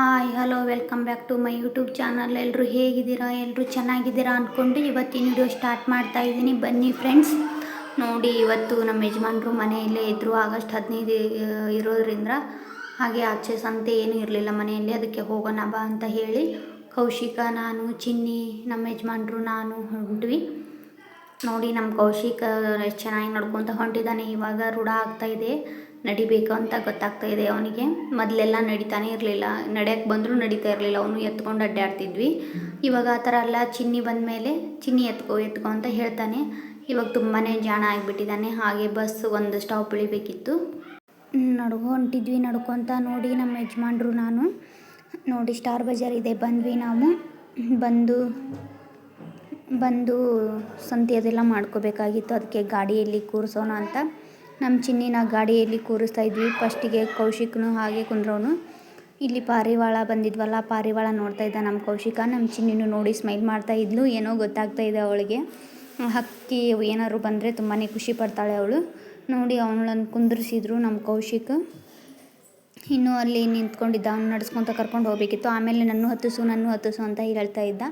Hi hello welcome back to my YouTube channel ಎಲ್ಲರೂ ಹೇಗಿದ್ದೀರಾ? ಎಲ್ಲರೂ ಚೆನ್ನಾಗಿದ್ದೀರಾ ಅಂದ್ಕೊಂಡು ಇವತ್ತಿನ ವಿಡಿಯೋ ಸ್ಟಾರ್ಟ್ ಮಾಡ್ತಾ ಇದ್ದೀನಿ. ಬನ್ನಿ ಫ್ರೆಂಡ್ಸ್ ನೋಡಿ, ಇವತ್ತು ನಮ್ಮ ಯಜಮಾನರು ಮನೆಯಲ್ಲೇ ಇದ್ದರು ಆಗಸ್ಟ್ ಹದಿನೈದು ಇರೋದ್ರಿಂದ ಹಾಗೆ ಆಚೆ ಸಂತೆ ಏನೂ ಇರಲಿಲ್ಲ ಮನೆಯಲ್ಲಿ. ಅದಕ್ಕೆ ಹೋಗೋಣ ಬಾ ಅಂತ ಹೇಳಿ ಕೌಶಿಕ, ನಾನು, ಚಿನ್ನಿ, ನಮ್ಮ ಯಜಮಾನರು, ನಾನು ಹೊಂಟ್ವಿ. ನೋಡಿ, ನಮ್ಮ ಕೌಶಿಕ ಚೆನ್ನಾಗಿ ನಡ್ಕೊತ ಹೊಂಟಿದ್ದಾನೆ ಇವಾಗ ರೂಢ ಆಗ್ತಾಯಿದೆ ನಡಿಬೇಕು ಅಂತ ಗೊತ್ತಾಗ್ತಾ ಇದೆ ಅವನಿಗೆ. ಮೊದಲೆಲ್ಲ ನಡೀತಾನೆ ಇರಲಿಲ್ಲ. ನಡೆಯಕ್ಕೆ ಬಂದರೂ ನಡೀತಾ ಇರಲಿಲ್ಲ. ಅವನು ಎತ್ಕೊಂಡು ಅಡ್ಡಾಡ್ತಿದ್ವಿ. ಇವಾಗ ಆ ಥರ ಅಲ್ಲ. ಚಿನ್ನಿ ಬಂದ ಮೇಲೆ ಚಿನ್ನಿ ಎತ್ಕೋ ಎತ್ಕೋ ಅಂತ ಹೇಳ್ತಾನೆ. ಇವಾಗ ತುಂಬಾ ಜಾಣ ಆಗಿಬಿಟ್ಟಿದ್ದಾನೆ. ಹಾಗೆ ಬಸ್ ಒಂದು ಸ್ಟಾಪ್ ಇಳಿಬೇಕಿತ್ತು. ನಡ್ಕೊ ಹೊಂಟಿದ್ವಿ. ನಡ್ಕೊತ ನೋಡಿ ನಮ್ಮ ಯಜಮಾನ್ರು ನಾನು. ನೋಡಿ ಸ್ಟಾರ್ ಬಜಾರ್ ಇದೆ. ಬಂದ್ವಿ ನಾವು. ಬಂದು ಬಂದು ಸಂತೆ ಅದೆಲ್ಲ ಮಾಡ್ಕೋಬೇಕಾಗಿತ್ತು. ಅದಕ್ಕೆ ಗಾಡಿಯಲ್ಲಿ ಕೂರಿಸೋಣ ಅಂತ. ನಮ್ಮ ಚಿನ್ನಿನ ಗಾಡಿಯಲ್ಲಿ ಕೂರಿಸ್ತಾ ಇದ್ವಿ. ಫಸ್ಟಿಗೆ ಕೌಶಿಕ್ನು ಹಾಗೆ ಕುಂದ್ರವನು ಇಲ್ಲಿ ಪಾರಿವಾಳ ಬಂದಿದ್ವಲ್ಲ, ಪಾರಿವಾಳ ನೋಡ್ತಾ ಇದ್ದ ನಮ್ಮ ಕೌಶಿಕ. ನಮ್ಮ ಚಿನ್ನಿನೂ ನೋಡಿ ಸ್ಮೈಲ್ ಮಾಡ್ತಾ ಇದ್ಲು. ಏನೋ ಗೊತ್ತಾಗ್ತಾ ಇದೆ ಅವಳಿಗೆ. ಹಕ್ಕಿ ಏನಾದ್ರು ಬಂದರೆ ತುಂಬಾ ಖುಷಿ ಪಡ್ತಾಳೆ ಅವಳು. ನೋಡಿ ಅವಳನ್ನು ಕುಂದ್ರಿಸಿದ್ರು ನಮ್ಮ ಕೌಶಿಕ್. ಇನ್ನೂ ಅಲ್ಲಿ ನಿಂತ್ಕೊಂಡಿದ್ದ, ಅವ್ನು ನಡೆಸ್ಕೊತ ಕರ್ಕೊಂಡು ಹೋಗಬೇಕಿತ್ತು. ಆಮೇಲೆ ನನ್ನ ಹತ್ತಿಸು ನನ್ನ ಹತ್ತಿಸು ಅಂತ ಹೇಳ್ತಾ ಇದ್ದ.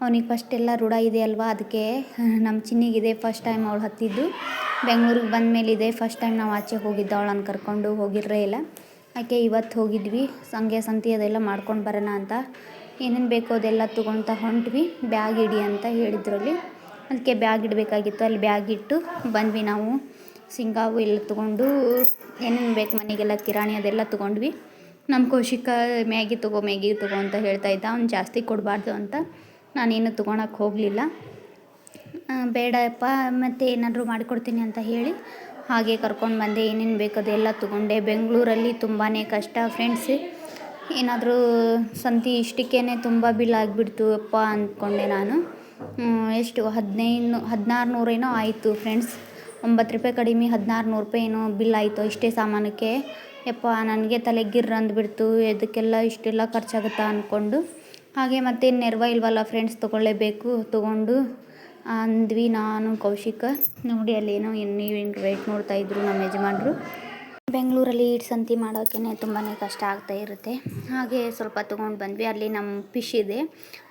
ಅವನಿಗೆ ಫಸ್ಟ್ ಎಲ್ಲ ರೂಢ ಇದೆ ಅಲ್ವಾ ಅದಕ್ಕೆ ನಮ್ಮ ಚಿನ್ನಿಗಿದೆ ಫಸ್ಟ್ ಟೈಮ್ ಅವಳು ಹತ್ತಿದ್ದು. ಬೆಂಗ್ಳೂರಿಗೆ ಬಂದ ಮೇಲೆ ಇದೆ ಫಸ್ಟ್ ಟೈಮ್ ನಾವು ಆಚೆ ಹೋಗಿದ್ದ, ಅವಳನ್ನು ಕರ್ಕೊಂಡು ಹೋಗಿರೇ ಇಲ್ಲ. ಯಾಕೆ ಇವತ್ತು ಹೋಗಿದ್ವಿ. ಸಂಗೆ ಸಂತಿ ಅದೆಲ್ಲ ಮಾಡ್ಕೊಂಡು ಬರೋಣ ಅಂತ. ಏನೇನು ಬೇಕೋ ಅದೆಲ್ಲ ತೊಗೊಳ್ತಾ ಹೊಂಟ್ವಿ. ಬ್ಯಾಗ್ ಇಡಿ ಅಂತ ಹೇಳಿದ್ರಲ್ಲಿ. ಅದಕ್ಕೆ ಬ್ಯಾಗ್ ಇಡಬೇಕಾಗಿತ್ತು. ಅಲ್ಲಿ ಬ್ಯಾಗ್ ಇಟ್ಟು ಬಂದ್ವಿ ನಾವು. ಸಿಂಗಾವು ಎಲ್ಲ ತೊಗೊಂಡು ಏನೇನು ಬೇಕು ಮನೆಗೆಲ್ಲ, ಕಿರಾಣಿ ಅದೆಲ್ಲ ತೊಗೊಂಡ್ವಿ. ನಮ್ಮ ಕೌಶಿಕ ಮ್ಯಾಗಿ ತೊಗೋ ಮ್ಯಾಗಿ ತೊಗೋ ಅಂತ ಹೇಳ್ತಾ ಇದ್ದ. ಅವ್ನು ಜಾಸ್ತಿ ಕೊಡಬಾರ್ದು ಅಂತ. ನಾನೇನು ತೊಗೊಳಕ್ಕೆ ಹೋಗಲಿಲ್ಲ. ಬೇಡಪ್ಪ, ಮತ್ತು ಏನಾದರೂ ಮಾಡಿಕೊಡ್ತೀನಿ ಅಂತ ಹೇಳಿ ಹಾಗೆ ಕರ್ಕೊಂಡು ಬಂದೆ. ಏನೇನು ಬೇಕು ಅದೆಲ್ಲ ತೊಗೊಂಡೆ. ಬೆಂಗಳೂರಲ್ಲಿ ತುಂಬಾ ಕಷ್ಟ ಫ್ರೆಂಡ್ಸ್ ಏನಾದರೂ ಸಂತಿ ಇಷ್ಟಕ್ಕೇ ತುಂಬ ಬಿಲ್ ಆಗಿಬಿಡ್ತು ಅಪ್ಪ ಅಂದ್ಕೊಂಡೆ ನಾನು. ಎಷ್ಟು? ಹದಿನೈದು ಹದಿನಾರು ನೂರೇನೋ ಆಯಿತು ಫ್ರೆಂಡ್ಸ್ ಒಂಬತ್ತು ರೂಪಾಯಿ ಕಡಿಮೆ ಹದಿನಾರು ನೂರು ರೂಪಾಯಿ ಏನೋ ಬಿಲ್ ಆಯಿತು ಇಷ್ಟೇ ಸಾಮಾನಕ್ಕೆ. ಯಪ್ಪ, ನನಗೆ ತಲೆ ಎದಕ್ಕೆಲ್ಲ ಅಂದ್ಬಿಡ್ತು. ಇಷ್ಟೆಲ್ಲ ಖರ್ಚಾಗುತ್ತಾ ಅಂದ್ಕೊಂಡು ಹಾಗೆ ಮತ್ತೆ ನೆರವ ಇಲ್ವಲ್ಲ ಫ್ರೆಂಡ್ಸ್ ತೊಗೊಳ್ಳೇಬೇಕು ತೊಗೊಂಡು. ಅಂದ್ವಿ ನಾನು ಕೌಶಿಕ. ನೋಡಿ ಅಲ್ಲೇನೋ ಹಿಂಗೆ ವೆಯ್ಟ್ ನೋಡ್ತಾ ಇದ್ರು ನಮ್ಮ ಯಜಮಾನ್ರು. ಬೆಂಗಳೂರಲ್ಲಿ ಸಂತಿ ಮಾಡೋಕ್ಕೇ ತುಂಬಾ ಕಷ್ಟ ಆಗ್ತಾ ಇರುತ್ತೆ. ಹಾಗೆ ಸ್ವಲ್ಪ ತೊಗೊಂಡು ಬಂದ್ವಿ. ಅಲ್ಲಿ ನಮ್ಮ ಫಿಶ್ ಇದೆ.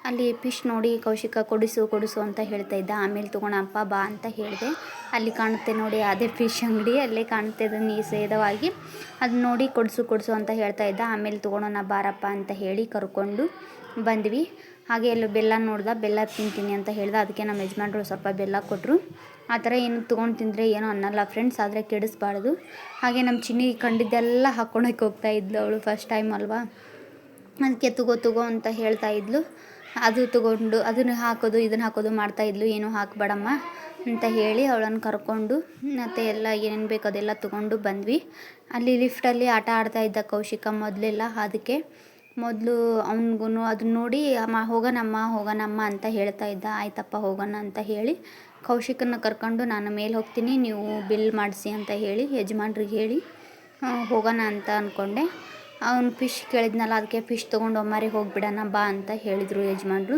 ಅಲ್ಲಿ ಫಿಶ್ ನೋಡಿ ಕೌಶಿಕ ಕೊಡಿಸು ಕೊಡಿಸು ಅಂತ ಹೇಳ್ತಾ ಇದ್ದ. ಆಮೇಲೆ ತೊಗೊಳಪ್ಪ ಬಾ ಅಂತ ಹೇಳಿದೆ. ಅಲ್ಲಿ ಕಾಣುತ್ತೆ ನೋಡಿ ಅದೇ ಫಿಶ್ ಅಂಗಡಿ. ಅಲ್ಲೇ ಕಾಣುತ್ತೆ ಈ ಸೇದವಾಗಿ. ಅದನ್ನ ನೋಡಿ ಕೊಡಿಸು ಕೊಡಿಸು ಅಂತ ಹೇಳ್ತಾ ಇದ್ದ. ಆಮೇಲೆ ತೊಗೊಳೋಣ ಬಾರಪ್ಪ ಅಂತ ಹೇಳಿ ಕರ್ಕೊಂಡು ಬಂದ್ವಿ. ಹಾಗೆ ಎಲ್ಲ ಬೆಲ್ಲ ನೋಡ್ದೆ, ಬೆಲ್ಲ ತಿಂತೀನಿ ಅಂತ ಹೇಳ್ದೆ. ಅದಕ್ಕೆ ನಮ್ಮ ಯಜಮಾನ್ರು ಸ್ವಲ್ಪ ಬೆಲ್ಲ ಕೊಟ್ಟರು ಆ ಥರ ಏನು ತೊಗೊಂಡು ತಿಂದರೆ ಏನೋ ಅನ್ನಲ್ಲ ಫ್ರೆಂಡ್ಸ್ ಆದರೆ ಕೆಡಿಸ್ಬಾರ್ದು. ಹಾಗೆ ನಮ್ಮ ಚಿನ್ನಿ ಕಂಡಿದ್ದೆಲ್ಲ ಹಾಕ್ಕೊಳಕ್ಕೆ ಹೋಗ್ತಾ ಇದ್ಲು ಅವಳು ಫಸ್ಟ್ ಟೈಮ್ ಅಲ್ವಾ? ಅದಕ್ಕೆ ತಗೋ ತಗೋ ಅಂತ ಹೇಳ್ತಾ ಇದ್ಲು. ಅದು ತೊಗೊಂಡು, ಅದನ್ನು ಹಾಕೋದು, ಇದನ್ನು ಹಾಕೋದು ಮಾಡ್ತಾ ಇದ್ಲು. ಏನು ಹಾಕಬೇಡಮ್ಮ ಅಂತ ಹೇಳಿ ಅವಳನ್ನು ಕರ್ಕೊಂಡು ಮತ್ತು ಎಲ್ಲ ಏನೇನು ಬೇಕು ಅದೆಲ್ಲ ತೊಗೊಂಡು ಬಂದ್ವಿ. ಅಲ್ಲಿ ಲಿಫ್ಟಲ್ಲಿ ಆಟ ಆಡ್ತಾ ಇದ್ದ ಕೌಶಿಕ ಮೊದಲೆಲ್ಲ. ಅದಕ್ಕೆ ಮೊದಲು ಅವ್ನಿಗೂ ಅದನ್ನ ನೋಡಿ, ಅಮ್ಮ ಹೋಗೋಣಮ್ಮ ಹೋಗೋಣಮ್ಮ ಅಂತ ಹೇಳ್ತಾ ಇದ್ದ. ಆಯ್ತಪ್ಪ, ಹೋಗೋಣ ಅಂತ ಹೇಳಿ ಕೌಶಿಕನ್ನ ಕರ್ಕೊಂಡು ನಾನು ಮೇಲೆ ಹೋಗ್ತೀನಿ, ನೀವು ಬಿಲ್ ಮಾಡಿಸಿ ಅಂತ ಹೇಳಿ, ಯಜಮಾನ್ರಿಗೆ ಹೇಳಿ ಹೋಗೋಣ ಅಂತ ಅಂದ್ಕೊಂಡೆ ಅವನು ಫಿಶ್ ಕೇಳಿದ್ನಲ್ಲ, ಅದಕ್ಕೆ ಫಿಶ್ ತೊಗೊಂಡು ಒಮ್ಮಾರಿ ಹೋಗಿಬಿಡೋಣ, ಬಾ ಅಂತ ಹೇಳಿದರು ಯಜಮಾನ್ರು.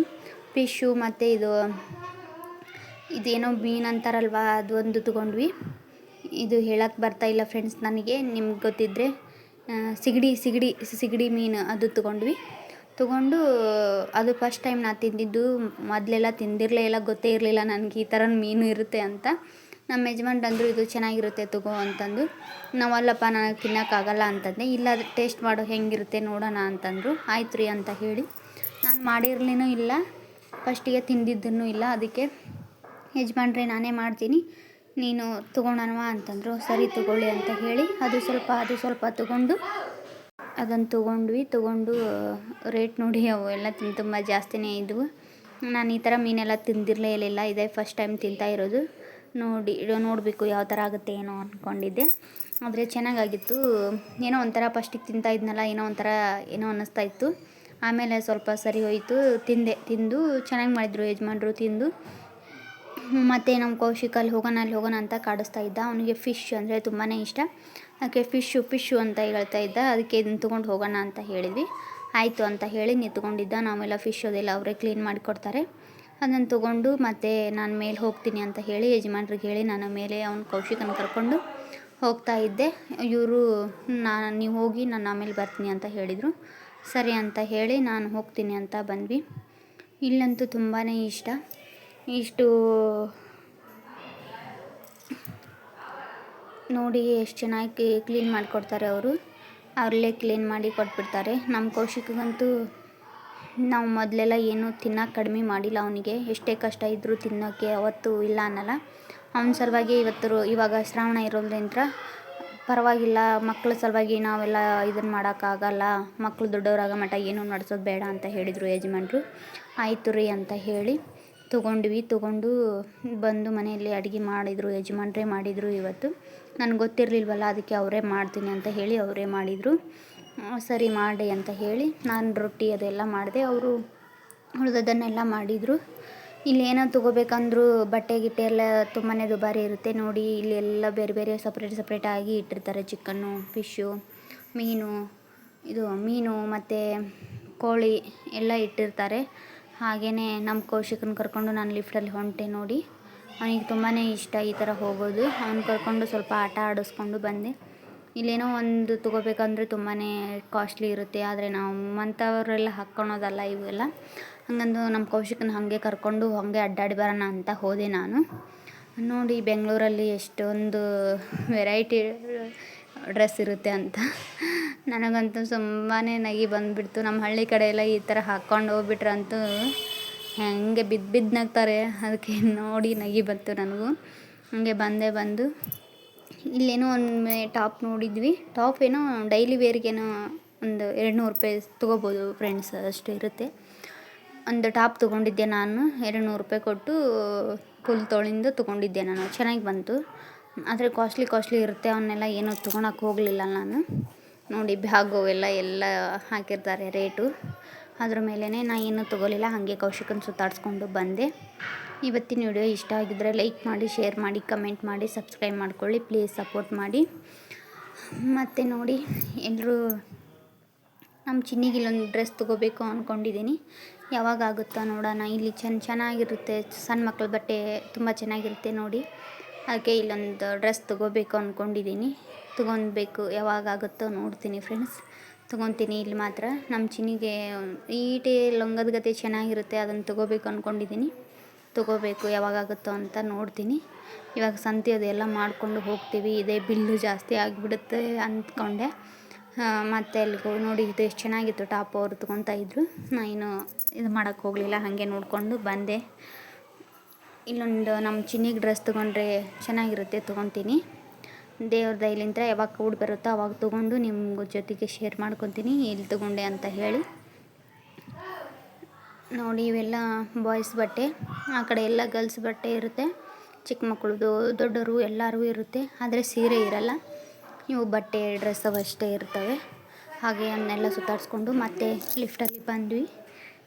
ಫಿಶ್ಶು ಮತ್ತು ಇದು, ಇದೇನೋ ಮೀನು ಅಂತಾರಲ್ವ, ಅದು ಒಂದು ತೊಗೊಂಡ್ವಿ. ಇದು ಹೇಳಕ್ಕೆ ಬರ್ತಾಯಿಲ್ಲ ಫ್ರೆಂಡ್ಸ್ ನನಗೆ, ನಿಮ್ಗೆ ಗೊತ್ತಿದ್ದರೆ ಸಿಗಡಿ ಸಿಗಡಿ ಸಿಗಡಿ ಮೀನು ಅದು ತೊಗೊಂಡ್ವಿ. ತೊಗೊಂಡು, ಅದು ಫಸ್ಟ್ ಟೈಮ್ ನಾ ತಿಂದಿದ್ದು, ಮೊದಲೆಲ್ಲ ತಿಂದಿರಲೇ ಇಲ್ಲ, ಗೊತ್ತೇ ಇರಲಿಲ್ಲ ನನಗೆ ಈ ಥರ ಮೀನು ಇರುತ್ತೆ ಅಂತ. ನಮ್ಮ ಯಜಮಾನ್ರು ಅಂದರು, ಇದು ಚೆನ್ನಾಗಿರುತ್ತೆ ತಗೋ ಅಂತಂದು. ನಾವಲ್ಲಪ್ಪ ನನಗೆ ತಿನ್ನೋಕ್ಕಾಗಲ್ಲ ಅಂತಂದೆ. ಇಲ್ಲ, ಅದು ಟೇಸ್ಟ್ ಮಾಡೋ, ಹೆಂಗಿರುತ್ತೆ ನೋಡೋಣ ಅಂತಂದರು. ಆಯ್ತು ರೀ ಅಂತ ಹೇಳಿ. ನಾನು ಮಾಡಿರ್ಲಿನೂ ಇಲ್ಲ ಫಸ್ಟಿಗೆ ತಿಂದಿದ್ದನ್ನು ಇಲ್ಲ. ಅದಕ್ಕೆ ಯಜಮಾನ್ರೆ, ನಾನೇ ಮಾಡ್ತೀನಿ. ನೀನು ತೊಗೊಳೋಣವಾ ಅಂತಂದರು, ಸರಿ ತೊಗೊಳ್ಳಿ ಅಂತ ಹೇಳಿ, ಅದು ಸ್ವಲ್ಪ ಅದು ಸ್ವಲ್ಪ ತೊಗೊಂಡು ಅದನ್ನು ತೊಗೊಂಡ್ವಿ, ತೊಗೊಂಡು, ರೇಟ್ ನೋಡಿ ಅವು ಎಲ್ಲ ತಿಂದು ತುಂಬ ಜಾಸ್ತಿನೇ ಇದ್ವು. ನಾನು ಈ ಥರ ಮೀನೆಲ್ಲ ತಿಂದಿರಲೇ ಇರಲಿಲ್ಲ ಇದೇ ಫಸ್ಟ್ ಟೈಮ್ ತಿಂತಾ ಇರೋದು. ನೋಡಿ ನೋಡಬೇಕು ಯಾವ ಥರ ಆಗುತ್ತೆ ಏನೋ ಅಂದ್ಕೊಂಡಿದ್ದೆ ಆದರೆ ಚೆನ್ನಾಗಾಗಿತ್ತು. ಏನೋ ಒಂಥರ ಫಸ್ಟಿಗೆ ತಿಂತಾ ಇದ್ನಲ್ಲ, ಏನೋ ಒಂಥರ, ಏನೋ ಅನ್ನಿಸ್ತಾ ಇತ್ತು. ಆಮೇಲೆ ಸ್ವಲ್ಪ ಸರಿ ಹೋಯಿತು, ತಿಂದೆ, ತಿಂದು ಚೆನ್ನಾಗಿ ಮಾಡಿದರು, ಯಜಮಾನ್ರು ತಿಂದು. ಮತ್ತು ನಮ್ಮ ಕೌಶಿಕ್ ಅಲ್ಲಿ ಹೋಗೋಣ ಅಲ್ಲಿ ಹೋಗೋಣ ಅಂತ ಕಾಡಿಸ್ತಾ ಇದ್ದ. ಅವನಿಗೆ ಫಿಶ್ ಅಂದರೆ ತುಂಬಾ ಇಷ್ಟ. ಅದಕ್ಕೆ ಫಿಶ್ಶು ಫಿಶ್ಶು ಅಂತ ಹೇಳ್ತಾ ಇದ್ದ. ಅದಕ್ಕೆ ಇದನ್ನು ತೊಗೊಂಡು ಹೋಗೋಣ ಅಂತ ಹೇಳಿದ್ವಿ. ಆಯಿತು ಅಂತ ಹೇಳಿ ನಿಂತ್ಕೊಂಡಿದ್ದ. ನಾವೆಲ್ಲ ಫಿಶ್ ಅದೆಲ್ಲ ಅವರೇ ಕ್ಲೀನ್ ಮಾಡಿಕೊಡ್ತಾರೆ. ಅದನ್ನು ತೊಗೊಂಡು ಮತ್ತು ನಾನು ಮೇಲೆ ಹೋಗ್ತೀನಿ ಅಂತ ಹೇಳಿ, ಯಜಮಾನ್ರಿಗೆ ಹೇಳಿ ನಾನು ಮೇಲೆ ಅವ್ನು ಕೌಶಿಕನ ಕರ್ಕೊಂಡು ಹೋಗ್ತಾ ಇದ್ದೆ. ಇವರು, ನಾನು, ನೀವು ಹೋಗಿ ನಾನು ಆಮೇಲೆ ಬರ್ತೀನಿ ಅಂತ ಹೇಳಿದರು. ಸರಿ ಅಂತ ಹೇಳಿ ನಾನು ಹೋಗ್ತೀನಿ ಅಂತ ಬಂದ್ವಿ. ಇಲ್ಲಂತೂ ತುಂಬಾ ಇಷ್ಟ. ಇಷ್ಟು ನೋಡಿ ಎಷ್ಟು ಚೆನ್ನಾಗಿ ಕ್ಲೀನ್ ಮಾಡಿಕೊಡ್ತಾರೆ ಅವರು. ಅವರಲ್ಲೇ ಕ್ಲೀನ್ ಮಾಡಿ ಕೊಟ್ಬಿಡ್ತಾರೆ. ನಮ್ಮ ಕೌಶಿಕಗಂತೂ ನಾವು ಮೊದಲೆಲ್ಲ ಏನು ತಿನ್ನೋಕೆ ಕಡಿಮೆ ಮಾಡಿಲ್ಲ ಅವನಿಗೆ. ಎಷ್ಟೇ ಕಷ್ಟ ಇದ್ದರೂ ತಿನ್ನೋಕ್ಕೆ ಅವತ್ತು ಇಲ್ಲ ಅನ್ನಲ್ಲ. ಅವನ ಸಲುವಾಗಿ ಇವತ್ತು ಇವಾಗ ಶ್ರಾವಣ ಇರೋದ್ರಿಂದ ಪರವಾಗಿಲ್ಲ ಮಕ್ಕಳ ಸಲುವಾಗಿ ನಾವೆಲ್ಲ ಇದನ್ನು ಮಾಡೋಕ್ಕಾಗಲ್ಲ ಮಕ್ಕಳು ದೊಡ್ಡವರಾಗ ಮಟ್ಟ ಏನೂ ನಡೆಸೋದು ಬೇಡ ಅಂತ ಹೇಳಿದರು ಯಜಮಾನ್ರು. ಆಯಿತು ರೀ ಅಂತ ಹೇಳಿ. ತೊಗೊಂಡ್ವಿ, ತೊಗೊಂಡು ಬಂದು ಮನೆಯಲ್ಲಿ ಅಡುಗೆ ಮಾಡಿದರು, ಯಜಮಾನ್ರೇ ಮಾಡಿದರು ಇವತ್ತು. ನನಗೆ ಗೊತ್ತಿರಲಿಲ್ವಲ್ಲ, ಅದಕ್ಕೆ ಅವರೇ ಮಾಡ್ತೀನಿ ಅಂತ ಹೇಳಿ ಅವರೇ ಮಾಡಿದರು. ಸರಿ ಮಾಡಿ ಅಂತ ಹೇಳಿ ನಾನು ರೊಟ್ಟಿ ಅದೆಲ್ಲ ಮಾಡಿದೆ. ಅವರು ಉಳಿದದ್ದನ್ನೆಲ್ಲ ಮಾಡಿದರು. ಇಲ್ಲಿ ಏನೋ ತೊಗೋಬೇಕಂದ್ರೂ ಬಟ್ಟೆ, ಗಿಟ್ಟೆ ಎಲ್ಲ ತುಂಬಾ ದುಬಾರಿ ಇರುತ್ತೆ. ನೋಡಿ, ಇಲ್ಲಿ ಎಲ್ಲ ಬೇರೆ ಬೇರೆ ಸಪ್ರೇಟ್ ಸಪ್ರೇಟಾಗಿ ಇಟ್ಟಿರ್ತಾರೆ. ಚಿಕನ್ನು ಫಿಶ್ಶು ಮೀನು, ಇದು ಮೀನು ಮತ್ತು ಕೋಳಿ ಎಲ್ಲ ಇಟ್ಟಿರ್ತಾರೆ. ಹಾಗೆಯೇ ನಮ್ಮ ಕೌಶಿಕನ ಕರ್ಕೊಂಡು ನಾನು ಲಿಫ್ಟಲ್ಲಿ ಹೊಂಟೆ ನೋಡಿ. ಅವನಿಗೆ ತುಂಬಾ ಇಷ್ಟ ಈ ಥರ ಹೋಗೋದು. ಅವ್ನು ಕರ್ಕೊಂಡು ಸ್ವಲ್ಪ ಆಟ ಆಡಿಸ್ಕೊಂಡು ಬಂದೆ. ಇಲ್ಲೇನೋ ಒಂದು ತೊಗೋಬೇಕಂದ್ರೆ ತುಂಬಾ ಕಾಸ್ಟ್ಲಿ ಇರುತ್ತೆ. ಆದರೆ ನಾವು ನಮ್ಮಂಥವರೆಲ್ಲ ಹಾಕ್ಕೊಳೋದಲ್ಲ ಇವೆಲ್ಲ. ಹಂಗಂದು ನಮ್ಮ ಕೌಶಿಕನ ಹಾಗೆ ಕರ್ಕೊಂಡು ಹಾಗೆ ಅಡ್ಡಾಡಿ ಬರೋಣ ಅಂತ ಹೋದೆ ನಾನು. ನೋಡಿ ಬೆಂಗಳೂರಲ್ಲಿ ಎಷ್ಟೊಂದು ವೆರೈಟಿ ಡ್ರೆಸ್ ಇರುತ್ತೆ ಅಂತ. ನನಗಂತೂ ತುಂಬಾ ನಗಿ ಬಂದುಬಿಡ್ತು. ನಮ್ಮ ಹಳ್ಳಿ ಕಡೆ ಎಲ್ಲ ಈ ಥರ ಹಾಕ್ಕೊಂಡು ಹೋಗ್ಬಿಟ್ರಂತೂ ಹೆಂಗೆ ಬಿದ್ದು ಬಿದ್ದು ನಗ್ತಾರೆ ಅದಕ್ಕೆ ನೋಡಿ ನಗಿ ಬಂತು ನನಗೂ. ಹಾಗೆ ಬಂದೇ ಬಂದು ಇಲ್ಲೇನೋ ಒಂದು ಟಾಪ್ ನೋಡಿದ್ವಿ. ಟಾಪ್ ಏನೋ ಡೈಲಿ ವೇರ್ಗೇನೋ ಒಂದು ಎರಡು ನೂರು ರೂಪಾಯಿ ತೊಗೋಬೋದು ಫ್ರೆಂಡ್ಸ್, ಅಷ್ಟು ಇರುತ್ತೆ. ಒಂದು ಟಾಪ್ ತೊಗೊಂಡಿದ್ದೆ ನಾನು ಎರಡು ನೂರು ರೂಪಾಯಿ ಕೊಟ್ಟು ಫುಲ್ ತೊಳಿಂದು ತೊಗೊಂಡಿದ್ದೆ ನಾನು. ಚೆನ್ನಾಗಿ ಬಂತು. ಆದರೆ ಕಾಸ್ಟ್ಲಿ ಕಾಸ್ಟ್ಲಿ ಇರುತ್ತೆ, ಅವನ್ನೆಲ್ಲ ಏನೂ ತೊಗೊಳಕ್ಕೆ ಹೋಗಲಿಲ್ಲ ನಾನು. ನೋಡಿ, ಬ್ಯಾಗು ಎಲ್ಲ ಎಲ್ಲ ಹಾಕಿರ್ತಾರೆ ರೇಟು. ಅದ್ರ ಮೇಲೇ ನಾ ಏನೂ ತೊಗೊಲಿಲ್ಲ ಹಾಗೆ ಕೌಶಿಕನ ಸುತ್ತಾಡಿಸ್ಕೊಂಡು ಬಂದೆ. ಇವತ್ತಿನ ವಿಡಿಯೋ ಇಷ್ಟ ಆಗಿದ್ದರೆ ಲೈಕ್ ಮಾಡಿ, ಶೇರ್ ಮಾಡಿ, ಕಮೆಂಟ್ ಮಾಡಿ, ಸಬ್ಸ್ಕ್ರೈಬ್ ಮಾಡ್ಕೊಳ್ಳಿ, ಪ್ಲೀಸ್ ಸಪೋರ್ಟ್ ಮಾಡಿ. ಮತ್ತು ನೋಡಿ ಎಲ್ಲರೂ ನಮ್ಮ ಚಿನ್ನಿಗೆ ಇಲ್ಲೊಂದು ಡ್ರೆಸ್ ತೊಗೋಬೇಕು ಅಂದ್ಕೊಂಡಿದ್ದೀನಿ ಯಾವಾಗ ಆಗುತ್ತೋ ನೋಡೋಣ. ಇಲ್ಲಿ ಚೆನ್ನ ಚೆನ್ನಾಗಿರುತ್ತೆ. ಸಣ್ಣ ಮಕ್ಕಳ ಬಟ್ಟೆ ತುಂಬ ಚೆನ್ನಾಗಿರುತ್ತೆ ನೋಡಿ. ಅದಕ್ಕೆ ಇಲ್ಲೊಂದು ಡ್ರೆಸ್ ತೊಗೋಬೇಕು ಅಂದ್ಕೊಂಡಿದ್ದೀನಿ ತೊಗೊಳ್ಬೇಕು ಯಾವಾಗ ಆಗುತ್ತೋ ನೋಡ್ತೀನಿ ಫ್ರೆಂಡ್ಸ್ ತೊಗೊತೀನಿ, ಇಲ್ಲಿ ಮಾತ್ರ. ನಮ್ಮ ಚಿನ್ನಿಗೆ ಈಟೆ ಲೊಂಗದ ಗತೆ ಚೆನ್ನಾಗಿರುತ್ತೆ ಅದನ್ನು ತೊಗೋಬೇಕು ಅಂದ್ಕೊಂಡಿದ್ದೀನಿ ತೊಗೋಬೇಕು, ಯಾವಾಗಾಗುತ್ತೋ ಅಂತ ನೋಡ್ತೀನಿ. ಇವಾಗ ಸಂತೆ ಅದೆಲ್ಲ ಮಾಡಿಕೊಂಡು ಹೋಗ್ತೀವಿ, ಇದೇ ಬಿಲ್ಲು ಜಾಸ್ತಿ ಆಗಿಬಿಡುತ್ತೆ ಅಂದ್ಕೊಂಡೆ ಮತ್ತು ಅಲ್ಲಿಗೆ ನೋಡಿ, ಇದು ಎಷ್ಟು ಚೆನ್ನಾಗಿತ್ತು ಟಾಪ್ ಅವರು ತೊಗೊತಾ ಇದ್ದರು ನಾನು ಇದು ಮಾಡೋಕ್ಕೆ ಹೋಗಲಿಲ್ಲ, ಹಾಗೆ ನೋಡಿಕೊಂಡು ಬಂದೆ. ಇಲ್ಲೊಂದು ನಮ್ಮ ಚಿನ್ನಿಗೆ ಡ್ರೆಸ್ ತೊಗೊಂಡ್ರೆ ಚೆನ್ನಾಗಿರುತ್ತೆ, ತೊಗೊತೀನಿ. ದೇವ್ರ ದಯಲಿಂದ ಯಾವಾಗ ಕೂಡಿ ಬರುತ್ತೋ ಅವಾಗ ತೊಗೊಂಡು ನಿಮ್ಮ ಜೊತೆಗೆ ಶೇರ್ ಮಾಡ್ಕೊತೀನಿ. ಎಲ್ಲಿ ತೊಗೊಂಡೆ ಅಂತ ಹೇಳಿ. ನೋಡಿ ಇವೆಲ್ಲ ಬಾಯ್ಸ್ ಬಟ್ಟೆ. ಆ ಕಡೆ ಎಲ್ಲ ಗರ್ಲ್ಸ್ ಬಟ್ಟೆ ಇರುತ್ತೆ. ಚಿಕ್ಕ ಮಕ್ಕಳದು ದೊಡ್ಡವರು ಎಲ್ಲರೂ ಇರುತ್ತೆ. ಆದರೆ ಸೀರೆ ಇರಲ್ಲ. ಇವು ಬಟ್ಟೆ ಡ್ರೆಸ್ ಅಷ್ಟೇ ಇರ್ತವೆ. ಹಾಗೆ ಅನ್ನೆಲ್ಲ ಸುತ್ತಾಡಿಸ್ಕೊಂಡು ಮತ್ತೆ ಲಿಫ್ಟಲ್ಲಿ ಬಂದ್ವಿ.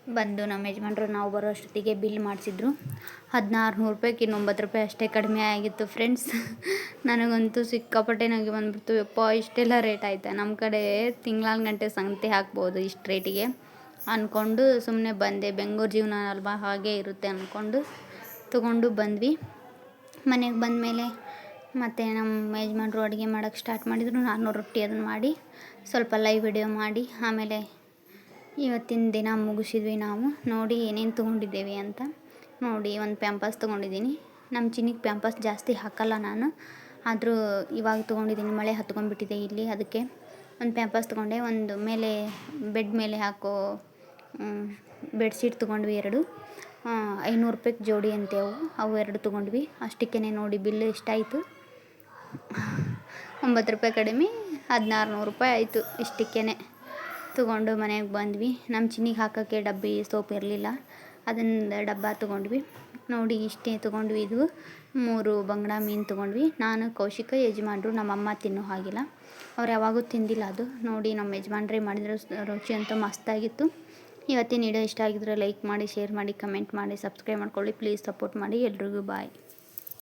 ಬಂದು ನಮ್ಮ ಯಜಮಾನ್ರು ನಾವು ಬರೋ ಅಷ್ಟೊತ್ತಿಗೆ ಬಿಲ್ ಮಾಡಿಸಿದ್ರು. ಹದಿನಾರು ನೂರು ರೂಪಾಯಿಗೆ ಇನ್ನೊಂಬತ್ತು ರೂಪಾಯಿ ಅಷ್ಟೇ ಕಡಿಮೆ ಆಗಿತ್ತು ಫ್ರೆಂಡ್ಸ್. ನನಗಂತೂ ಸಿಕ್ಕಾಪಟ್ಟೆ ನನಗೆ ಬಂದುಬಿಡ್ತು, ಯಪ್ಪ, ಇಷ್ಟೆಲ್ಲ ರೇಟ್ ಆಯ್ತಾ? ನಮ್ಮ ಕಡೆ ತಿಂಗಳ ಗಂಟೆ ಸಂತೆ ಹಾಕ್ಬೋದು ಇಷ್ಟು ರೇಟಿಗೆ. ಅಂದ್ಕೊಂಡು ಸುಮ್ಮನೆ ಬಂದೆ. ಬೆಂಗಳೂರು ಜೀವನ ಅಲ್ವಾ? ಹಾಗೆ ಇರುತ್ತೆ ಅಂದ್ಕೊಂಡು ತೊಗೊಂಡು ಬಂದ್ವಿ. ಮನೆಗೆ ಬಂದಮೇಲೆ ಮತ್ತು ನಮ್ಮ ಯಜಮಾನ್ರು ಅಡುಗೆ ಮಾಡೋಕ್ಕೆ ಸ್ಟಾರ್ಟ್ ಮಾಡಿದರು. ನಾನು ರೊಟ್ಟಿ ಅದನ್ನು ಮಾಡಿ, ಸ್ವಲ್ಪ ಲೈವ್ ವಿಡಿಯೋ ಮಾಡಿ, ಆಮೇಲೆ ಇವತ್ತಿನ ದಿನ ಮುಗಿಸಿದ್ವಿ ನಾವು. ನೋಡಿ ಏನೇನು ತೊಗೊಂಡಿದ್ದೇವೆ ಅಂತ. ನೋಡಿ ಒಂದು ಪ್ಯಾಂಪಸ್ ತೊಗೊಂಡಿದ್ದೀನಿ. ನಮ್ಮ ಚಿನ್ನಿಗೆ ಪ್ಯಾಂಪಸ್ ಜಾಸ್ತಿ ಹಾಕಲ್ಲ ನಾನು. ಆದರೂ ಇವಾಗ ತೊಗೊಂಡಿದ್ದೀನಿ. ಮಳೆ ಹತ್ಕೊಂಡ್ಬಿಟ್ಟಿದೆ ಇಲ್ಲಿ ಅದಕ್ಕೆ. ಒಂದು ಪ್ಯಾಂಪಸ್ ತೊಗೊಂಡೆ. ಒಂದು ಮೇಲೆ ಬೆಡ್ ಮೇಲೆ ಹಾಕೋ ಬೆಡ್ಶೀಟ್ ತೊಗೊಂಡ್ವಿ ಎರಡು. ಐನೂರು ರೂಪಾಯಿಗೆ ಜೋಡಿ ಅಂತೆ ಅವು. ಅವು ಎರಡು ತೊಗೊಂಡ್ವಿ. ಅಷ್ಟಕ್ಕೇ ನೋಡಿ ಬಿಲ್ ಎಷ್ಟಾಯಿತು? ಒಂಬತ್ತು ರೂಪಾಯಿ ಕಡಿಮೆ ಹದಿನಾರು ನೂರು ರೂಪಾಯಿ ಆಯಿತು ಇಷ್ಟಕ್ಕೇ ತೊಗೊಂಡು ಮನೆಗೆ ಬಂದ್ವಿ. ನಮ್ಮ ಚಿನ್ನಿಗೆ ಹಾಕೋಕ್ಕೆ ಡಬ್ಬಿ ಸೋಪ್ ಇರಲಿಲ್ಲ. ಅದನ್ನು ಡಬ್ಬ ತೊಗೊಂಡ್ವಿ. ನೋಡಿ ಇಷ್ಟೇ ತೊಗೊಂಡ್ವಿ ಇದು. ಮೂರು ಬಂಗಡ ಮೀನು ತೊಗೊಂಡ್ವಿ. ನಾನು, ಕೌಶಿಕ, ಯಜಮಾನ್ರು, ನಮ್ಮಮ್ಮ ತಿನ್ನೋ ಹಾಗಿಲ್ಲ. ಅವ್ರು ಯಾವಾಗೂ ತಿಂದಿಲ್ಲ ಅದು. ನೋಡಿ ನಮ್ಮ ಯಜಮಾನ್ರೇ ಮಾಡಿದ್ರು. ರುಚಿ ಅಂತ ಮಸ್ತಾಗಿತ್ತು. ಇವತ್ತಿನ ವಿಡಿಯೋ ಇಷ್ಟ ಆಗಿದ್ರೆ ಲೈಕ್ ಮಾಡಿ, ಶೇರ್ ಮಾಡಿ, ಕಮೆಂಟ್ ಮಾಡಿ, ಸಬ್ಸ್ಕ್ರೈಬ್ ಮಾಡ್ಕೊಳ್ಳಿ. ಪ್ಲೀಸ್ ಸಪೋರ್ಟ್ ಮಾಡಿ. ಎಲ್ರಿಗೂ ಬಾಯ್.